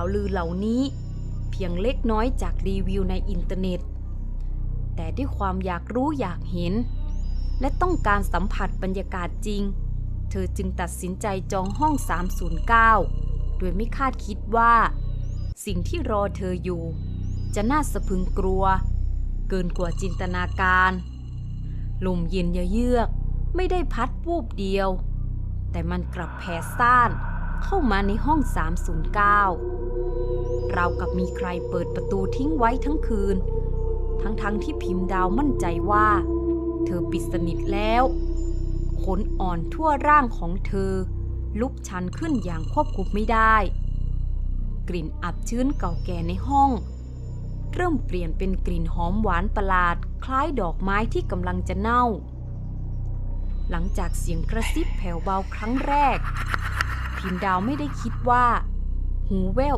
าวลือเหล่านี้ เพียงเล็กน้อยจากรีวิวในอินเทอร์เน็ต แต่ด้วยความอยากรู้อยากเห็น และต้องการสัมผัสบรรยากาศจริง เธอจึงตัดสินใจจองห้อง 309 โดยไม่คาดคิดว่า สิ่งที่รอเธออยู่ จะน่าสะพึงกลัว เกินกว่าจินตนาการ ลมเย็นเยือกไม่ได้พัดวูบเดียว แต่มันกลับแผ่ซ่านเข้ามาในห้อง 309เราวกับมีใครเปิดประตูทิ้งไว้ทั้งคืน ทั้งๆทที่พิมพ์ดาวมั่นใจว่า เธอปิดสนิทแล้วขนอ่อนทั่วร่างของเธอ ลุกชันขึ้นอย่างควบคุมไม่ได้ กลิ่นอับชื้นเก่าแก่ในห้อง เริ่มเปลี่ยนเป็นกลิ่นหอมหวานประหลาด คล้ายดอกไม้ที่กำลังจะเน่า หลังจากเสียงกระซิบแผ่วเบาครั้งแรก พิมดาวไม่ได้คิดว่า หูแวว